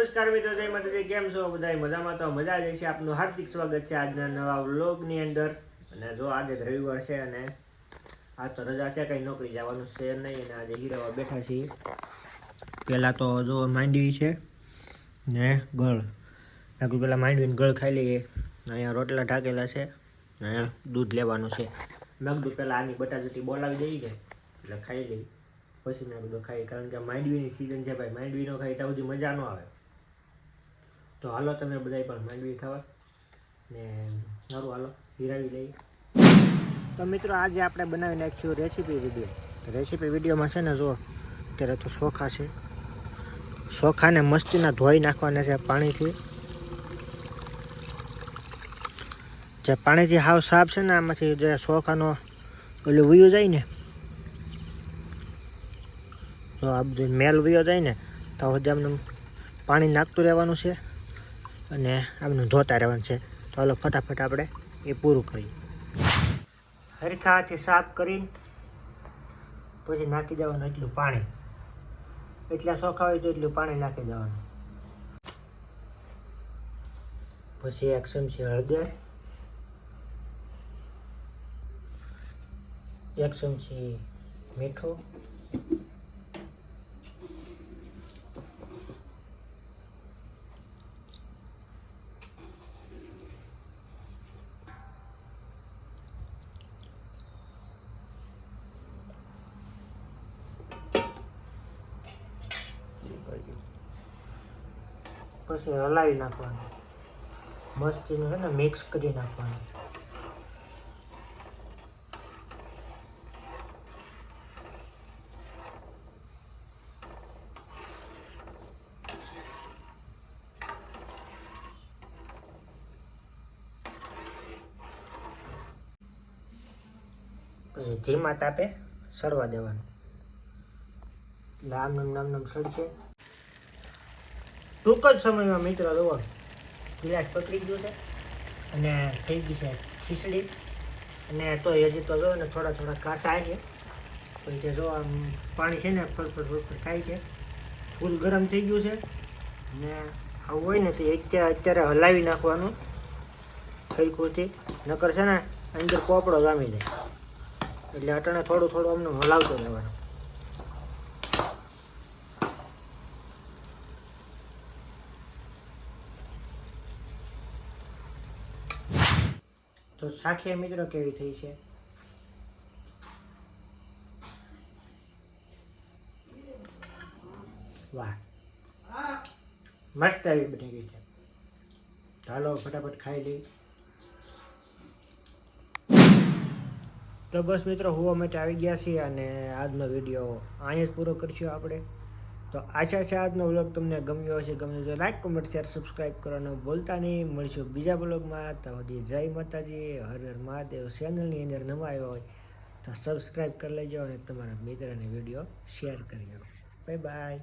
નમસ્કાર મિત્રો, જય માતાજી, કેમ છો બધા મજામાં તો મજા જ છે આપનું હાર્દિક સ્વાગત છે આજના નવા વ્લોગની અંદર. અને જો આજે રવિવાર છે અને આ તો રજા છે, કંઈ નોકરી જવાનું છે નહીં અને આજે હીરાવા બેઠા છીએ. પહેલાં તો જો માંડવી છે ને ગળ. આગળ પહેલાં માંડવીને ગળ ખાઈ લઈએ. અહીંયા રોટલા ઢાકેલા છે ને અહીંયા દૂધ લેવાનું છે. મેં કીધું પહેલાં આની બટાજુટી બોલાવી દઈ ને એટલે ખાઈ લઈ પછી મેં બધું ખાઈ, કારણ કે માંડવીની સિઝન છે ભાઈ. માંડવીનો ખાઈ ત્યાં સુધી મજા ન આવે. તો હાલો તમે બધાય પણ માંડવી ખાવા. ને સારું હાલો, હિરાવી લઈએ. તો મિત્રો આજે આપણે બનાવી નાખ્યું રેસીપી વીડિયો રેસીપી વિડીયોમાં છે ને જો અત્યારે તો ચોખા છે. ચોખાને મસ્તીના ધોઈ નાખવાના છે પાણીથી. જે પાણીથી હાવ સાફ છે ને આમાંથી જે ચોખાનો ઓલું વયું જાય ને, તો આ બધું મેલ વયો જાય ને, તો આમને પાણી નાખતું રહેવાનું છે. અને આમને ધોતા રહેવાનું છે. તો હાલો ફટાફટ આપણે એ પૂરું કરીએ. હરખાથી સાફ કરીને પછી નાખી દેવાનું એટલું પાણી. એટલા શોખા હોય તો એટલું પાણી નાખી દેવાનું. પછી એક ચમચી હળદર, એક ચમચી મીઠું પછી હલાવી નાખવાનું. મસ્તીનું છે ને મિક્સ કરી નાખવાનું. પછી ધીમા તાપે સડવા દેવાનું. એટલે આમ નામ નામ સડશે ટૂંક જ સમયમાં મિત્ર જુઓ ગિલાસ પકડી ગયો છે. અને થઈ ગઈ છે ખીચડી. અને તો હજી તો જો ને થોડા થોડા કાસા છે. પછી જે જો આમ પાણી છે ને ફરફર ફરફર થાય છે. ફૂલ ગરમ થઈ ગયું છે. અને આવું હોય ને તો અત્યારે અત્યારે હલાવી નાખવાનું. ખરીખુંથી નકર છે ને અંદર કોપડો જામી જાય. એટલે અટાણે થોડું થોડું અમને હલાવતો રહેવાનું. તો સાખીએ મિત્રો કેવી થઈ છે? વાહ. મસ્ત આવી બની ગઈ છે ચાલો ફટાફટ ખાઈ લઈ તો બસ મિત્રો, હોવા માટે આવી ગયા છીએ અને આજનો વીડિયો અહીંયા જ પૂરો કરશું આપણે. તો આશા છે આજનો બ્લોગ તમને ગમ્યો હશે, ગમ્યો તો લાઈક કોમેન્ટ શેર સબસ્ક્રાઈબ કરવાનું ભૂલતા નહીં. મળશું બીજા બ્લોગમાં તો જય માતાજી. હર હર મહાદેવ. ચેનલની અંદર નવા આવ્યા હોય તો સબસ્ક્રાઈબ કરી લેજો અને તમારા મિત્રને વીડિયો શેર કરી દો બાય બાય